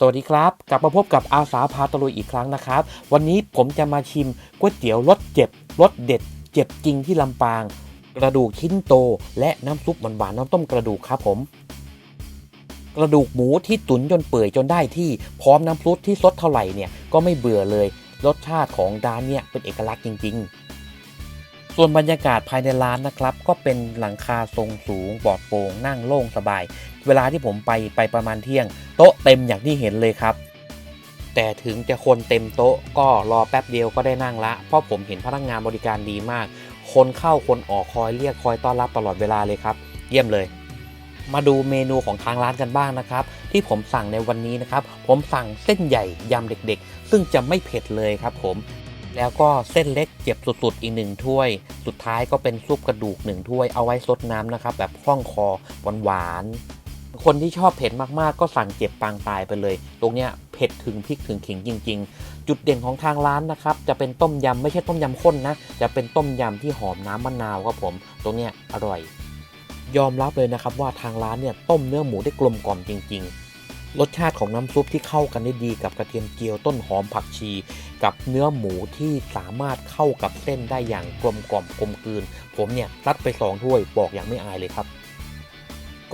สวัสดีครับ กลับมาพบกับอาสาพาตะลุยอีกครั้งนะครับ วันนี้ผมจะมาชิมก๋วยเตี๋ยวรสเจ็บรสเด็ด เจ็บจริงที่ลำปาง กระดูกชิ้นโต และน้ำซุปหวานๆน้ำต้มกระดูกครับผม กระดูกหมูที่ตุ๋นจนเปื่อยจนได้ที่พร้อมน้ำซุปที่ซดเท่าไหร่เนี่ยก็ไม่เบื่อเลย รสชาติของร้านเนี่ยเป็นเอกลักษณ์จริง ๆ ส่วนบรรยากาศภายในร้านนะครับ ก็เป็นหลังคาทรงสูงปลอดโปร่งนั่งโล่งสบาย เวลาที่ผมไปไปประมาณเที่ยง โต๊ะเต็มอย่างที่เห็นเลยครับ แต่ถึงจะคนเต็มโต๊ะก็รอแป๊บเดียวก็ได้นั่งละ เพราะผมเห็นพนักงานบริการดีมาก คนเข้าคนออกคอยเรียกคอยต้อนรับตลอดเวลาเลยครับ เยี่ยมเลย มาดูเมนูของทางร้านกันบ้างนะครับ ที่ผมสั่งในวันนี้นะครับ ผมสั่งเส้นใหญ่ยำเด็กๆ ซึ่งจะไม่เผ็ดเลยครับผมแล้วก็เส้นเล็กเจ็บสุดๆ อีกหนึ่งถ้วย สุดท้ายก็เป็นซุปกระดูกหนึ่งถ้วย เอาไว้ซดน้ำนะครับ แบบคล่องคอหวานๆ คนที่ชอบเผ็ดมากๆ ก็สั่งเจ็บปางตายไปเลย ตรงเนี้ยเผ็ดถึงพริกถึงขิงจริง ๆ จุดเด่นของทางร้านนะครับ จะเป็นต้มยำไม่ใช่ต้มยำข้นนะ จะเป็นต้มยำที่หอมน้ำมะนาวครับผม ตรงเนี้ยอร่อย ยอมรับเลยนะครับว่าทางร้านเนี่ยต้มเนื้อหมูได้กลมกล่อมจริง ๆรสชาติของน้ำซุปที่เข้ากันได้ดีกับกระเทียมเจียวต้นหอมผักชี กับเนื้อหมูที่สามารถเข้ากับเส้นได้อย่างกลมกล่อมกลมกลืน ผมเนี่ยรัดไปสองถ้วยบอกอย่างไม่อายเลยครับ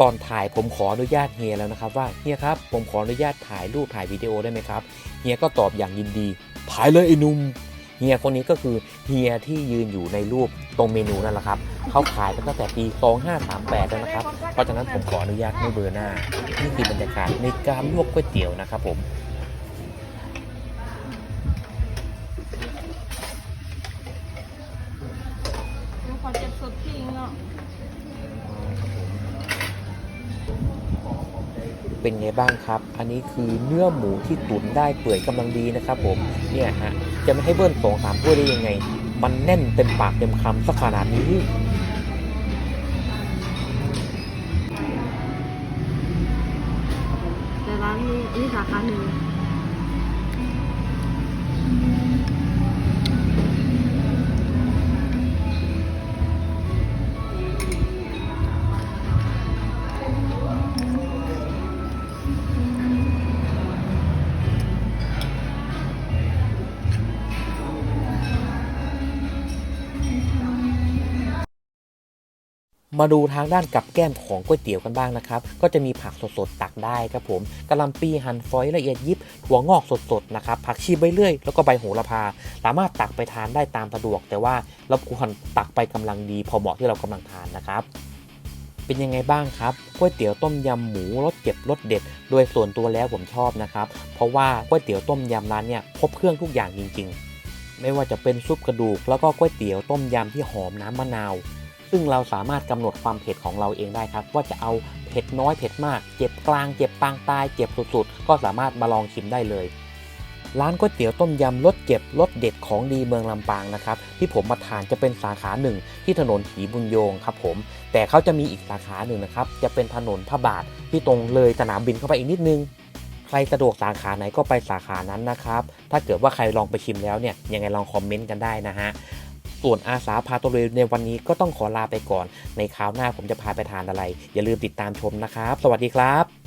ก่อนถ่ายผมขออนุญาตเฮียแล้วนะครับว่าเฮียครับผมขออนุญาตถ่ายรูปถ่ายวิดีโอได้ไหมครับเฮียก็ตอบอย่างยินดี ถ่ายเลยไอ้นุ่มเฮียคนนี้ก็คือเฮียที่ยืนอยู่ในรูปตรงเมนูนั่นแหละครับเขาขายตั้งแต่ปี 2538 แล้วนะครับ เพราะฉะนั้นผมขออนุญาตไม่เบอร์หน้า นี่คือบรรยากาศในการลวกก๋วยเตี๋ยวนะครับผมมันขอเจ็บสุดจริงเนาะ เป็นไงบ้างครับ อันนี้คือเนื้อหมูที่ตุ๋นได้เปื่อยกำลังดีนะครับผม เนี่ยฮะ จะไม่ให้เบิ้ลสองสามถ้วยได้ยังไง มันแน่นเต็มปากเต็มคำสักขนาดนี้แต่ร้านนี้นี่สาขาหนึ่ง มาดูทางด้านกับแก้มของก๋วยเตี๋ยวกันบ้างนะครับ ก็จะมีผักสดๆตักได้ครับผมกะหล่ำปีหั่นฝอยละเอียดยิบถั่วงอกสดๆนะครับผักชีใบเลื่อย แล้วก็ใบโหระพา สามารถตักไปทานได้ตามสะดวก แต่ว่าเราควรตักไปกำลังดี พอเหมาะที่เรากำลังทานนะครับเป็นยังไงบ้างครับก๋วยเตี๋ยวต้มยำหมูรสเจ็บรสเด็ด โดยส่วนตัวแล้วผมชอบนะครับ เพราะว่าก๋วยเตี๋ยวต้มยำร้านเนี่ยครบเครื่องทุกอย่างจริง ๆ ไม่ว่าจะเป็นซุปกระดูก แล้วก็ก๋วยเตี๋ยวต้มยำที่หอมน้ำมะนาว ซึ่งเราสามารถกำหนดความเผ็ดของเราเองได้ครับ ว่าจะเอาเผ็ดน้อยเผ็ดมาก เจ็บกลาง เจ็บปางตาย เจ็บสุดๆ ก็สามารถมาลองชิมได้เลย ร้านก๋วยเตี๋ยวต้มยำรสเจ็บรสเด็ดของดีเมืองลำปางนะครับ ที่ผมมาทานจะเป็นสาขาหนึ่งที่ถนนถีบุญโยงครับผม แต่เขาจะมีอีกสาขาหนึ่งนะครับ จะเป็นถนนพระบาทที่ตรงเลยสนามบินเข้าไปอีกนิดนึงใครสะดวกสาขาไหนก็ไปสาขานั้นนะครับ ถ้าเกิดว่าใครลองไปชิมแล้วเนี่ยยังไงลองคอมเมนต์กันได้นะฮะ ส่วนอาสาพาตัวเรในวันนี้ก็ต้องขอลาไปก่อน ในคราวหน้าผมจะพาไปทานอะไร อย่าลืมติดตามชมนะครับ สวัสดีครับ